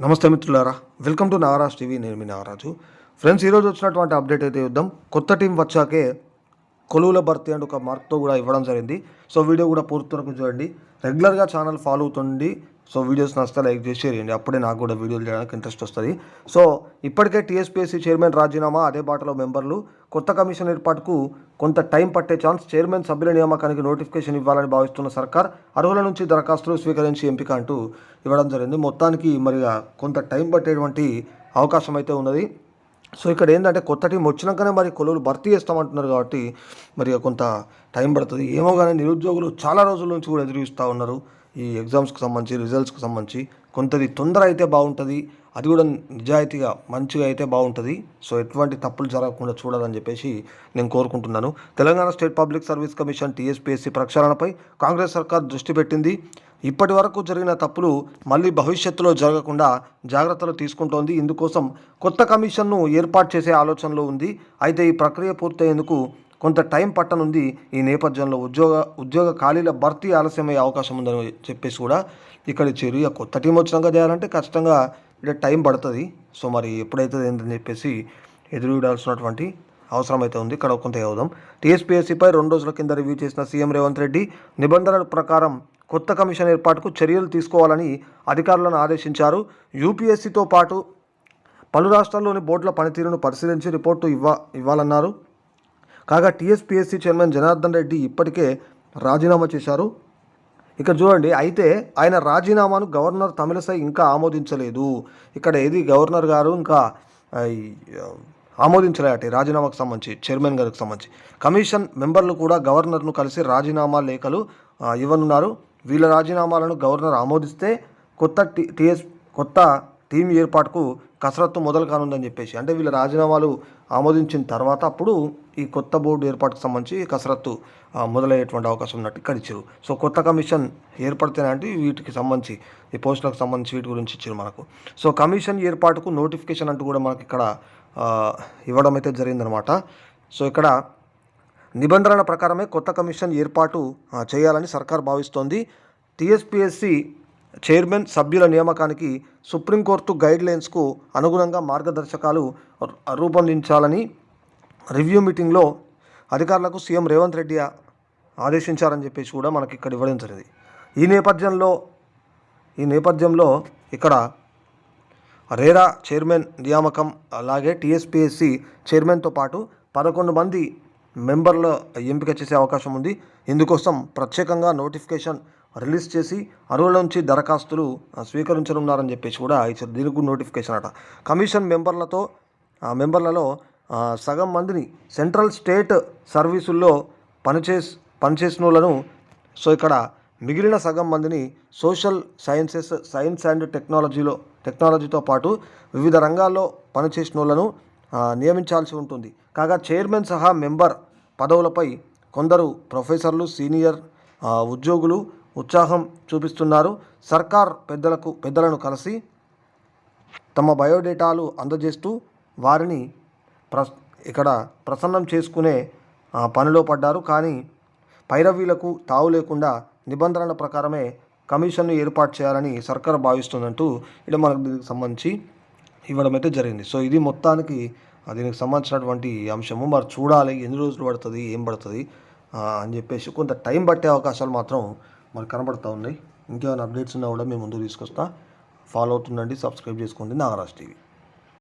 నమస్తే మిత్రులారా welcome to Nagaraj TV నేను మీ నాగరాజు ఫ్రెండ్స్ ఈరోజు వచ్చినటువంటి అప్డేట్ అయితే చూద్దాం. కొత్త టీం వచ్చాకే కొలువుల భర్తీ అండ్ ఒక మార్క్తో కూడా ఇవ్వడం జరిగింది. సో వీడియో కూడా పూర్తి వరకు చూడండి. రెగ్యులర్గా ఛానల్ ఫాలో అవుతుంది సో వీడియోస్ నచ్చితే లైక్ చేసి షేర్ చేయండి. అప్పుడే నాకు కూడా వీడియోలు చేయడానికి ఇంట్రెస్ట్ వస్తుంది. సో ఇప్పటికే టీఎస్పీఎస్సీ చైర్మన్ రాజీనామా అదే బాటలో మెంబర్లు. కొత్త కమిషన్ ఏర్పాటుకు కొంత టైం పట్టే ఛాన్స్. చైర్మన్ సభ్యుల నియామకానికి నోటిఫికేషన్ ఇవ్వాలని భావిస్తున్న సర్కార్ అర్హుల నుంచి దరఖాస్తులు స్వీకరించి ఎంపిక అంటూ ఇవ్వడం జరిగింది. మొత్తానికి మరి కొంత టైం పట్టేటువంటి అవకాశం అయితే ఉన్నది. సో ఇక్కడ ఏంటంటే కొత్త టీం వచ్చినాకనే మరి కొలువులు భర్తీ చేస్తామంటున్నారు కాబట్టి మరి కొంత టైం పడుతుంది. ఏమో కానీ నిరుద్యోగులు చాలా రోజుల నుంచి కూడా ఎదురు చూస్తూ ఉన్నారు. ఈ ఎగ్జామ్స్కి సంబంధించి రిజల్ట్స్కి సంబంధించి కొంతది తొందర అయితే బాగుంటుంది అది కూడా నిజాయితీగా మంచిగా అయితే బాగుంటుంది. సో ఎటువంటి తప్పులు జరగకుండా చూడాలని చెప్పేసి నేను కోరుకుంటున్నాను. Telangana state public service commission TSPSC ప్రక్షాళనపై Congress సర్కార్ దృష్టి పెట్టింది. ఇప్పటి వరకు జరిగిన తప్పులు మళ్ళీ భవిష్యత్తులో జరగకుండా జాగ్రత్తలు తీసుకుంటోంది. ఇందుకోసం కొత్త కమిషన్ను ఏర్పాటు చేసే ఆలోచనలో ఉంది. అయితే ఈ ప్రక్రియ పూర్తయ్యేందుకు కొంత టైం పట్టనుంది ఈ నేపథ్యంలో ఉద్యోగ ఉద్యోగ ఖాళీల భర్తీ ఆలస్యమయ్యే అవకాశం ఉందని చెప్పేసి కూడా ఇక్కడ ఇచ్చారు ఇక కొత్త టీం వచ్చినాక చేయాలంటే ఖచ్చితంగా ఇక్కడ టైం పడుతుంది. సో మరి ఎప్పుడైతుంది ఏంటని చెప్పేసి ఎదురు చూడాల్సినటువంటి అవసరం అయితే ఉంది. ఇక్కడ కొంత అవుదాం టీఎస్పీఎస్సీపై రెండు రోజుల కింద రివ్యూ చేసిన సీఎం రేవంత్ రెడ్డి నిబంధనల ప్రకారం కొత్త కమిషన్ ఏర్పాటుకు చర్యలు తీసుకోవాలని అధికారులను ఆదేశించారు. యూపీఎస్సీతో పాటు పలు రాష్ట్రాల్లోని బోర్డుల పనితీరును పరిశీలించి రిపోర్టు ఇవ్వ ఇవ్వాలన్నారు. కాగా టీఎస్పీఎస్సీ చైర్మన్ జనార్దన్ రెడ్డి ఇప్పటికే రాజీనామా చేశారు. ఇక్కడ చూడండి అయితే ఆయన రాజీనామాను గవర్నర్ తమిళసై ఇంకా ఆమోదించలేదు. ఇక్కడ ఏది గవర్నర్ గారు ఇంకా ఆమోదించలేట రాజీనామాకు సంబంధించి చైర్మన్ గారికి సంబంధించి. కమిషన్ మెంబర్లు కూడా గవర్నర్ను కలిసి రాజీనామా లేఖలు ఇవ్వనున్నారు. వీళ్ళ రాజీనామాలను గవర్నర్ ఆమోదిస్తే కొత్త టీ టీఎస్ కొత్త టీం ఏర్పాటుకు కసరత్తు మొదలు కానుందని చెప్పేసి అంటే వీళ్ళ రాజీనామాలు ఆమోదించిన తర్వాత అప్పుడు ఈ కొత్త బోర్డు ఏర్పాటుకు సంబంధించి కసరత్తు మొదలయ్యేటువంటి అవకాశం ఉన్నట్టు ఇక్కడ ఇచ్చారు సో కొత్త కమిషన్ ఏర్పడితేనంటే వీటికి సంబంధించి ఈ పోస్టులకు సంబంధించి వీటి గురించి ఇచ్చారు మనకు. సో కమిషన్ ఏర్పాటుకు నోటిఫికేషన్ అంటూ కూడా మనకి ఇక్కడ ఇవ్వడం అయితే జరిగిందనమాట. సో ఇక్కడ నిబంధనల ప్రకారమే కొత్త కమిషన్ ఏర్పాటు చేయాలని సర్కార్ భావిస్తోంది. టీఎస్పీఎస్సి చైర్మన్ సభ్యుల నియామకానికి సుప్రీంకోర్టు గైడ్ లైన్స్కు అనుగుణంగా మార్గదర్శకాలు రూపొందించాలని రివ్యూ మీటింగ్లో అధికారులకు సీఎం రేవంత్ రెడ్డి ఆదేశించారని చెప్పేసి కూడా మనకి ఇక్కడ ఇవ్వడం జరిగింది. ఈ నేపథ్యంలో ఈ నేపథ్యంలో ఇక్కడ రేరా చైర్మన్ నియామకం అలాగే టీఎస్పీఎస్సి చైర్మన్తో పాటు పదకొండు మంది మెంబర్ల ఎంపిక చేసే అవకాశం ఉంది. ఇందుకోసం ప్రత్యేకంగా నోటిఫికేషన్ రిలీజ్ చేసి అర్హుల నుంచి దరఖాస్తులు స్వీకరించనున్నారని చెప్పేసి కూడా ఇచ్చారు. దీనికి నోటిఫికేషన్ అట. కమిషన్ మెంబర్లతో ఆ మెంబర్లలో సగం మందిని సెంట్రల్ స్టేట్ సర్వీసుల్లో పనిచేసి పనిచేసిన వాళ్ళను సో ఇక్కడ మిగిలిన సగం మందిని సోషల్ సైన్సెస్ సైన్స్ అండ్ టెక్నాలజీలో టెక్నాలజీతో పాటు వివిధ రంగాల్లో పనిచేసిన వాళ్ళను నియమించాల్సి ఉంటుంది. కాగా చైర్మన్ సహా మెంబర్ పదవులపై కొందరు ప్రొఫెసర్లు సీనియర్ ఉద్యోగులు ఉత్సాహం చూపిస్తున్నారు. సర్కార్ పెద్దలకు పెద్దలను కలిసి తమ బయోడేటాలు అందజేస్తూ వారిని ప్ర ఇక్కడ ప్రసన్నం చేసుకునే పనిలో పడ్డారు. కానీ పైరవీలకు తావు లేకుండా నిబంధనల ప్రకారమే కమిషన్ను ఏర్పాటు చేయాలని సర్కార్ భావిస్తుందంటూ ఇక్కడ మనకు దీనికి సంబంధించి ఇవ్వడం అయితే జరిగింది. సో ఇది మొత్తానికి దీనికి సంబంధించినటువంటి అంశము. మరి చూడాలి ఎన్ని రోజులు పడుతుంది ఏం పడుతుంది అని చెప్పేసి కొంత టైం పట్టే అవకాశాలు మాత్రం మరి కనబడతా ఉన్నాయి ఇంకేమైనా అప్డేట్స్ ఉన్నా కూడా మేము ముందు తీసుకొస్తా. ఫాలో అవుతుండండి సబ్స్క్రైబ్ చేసుకోండి. నాగరాజ్ టీవీ.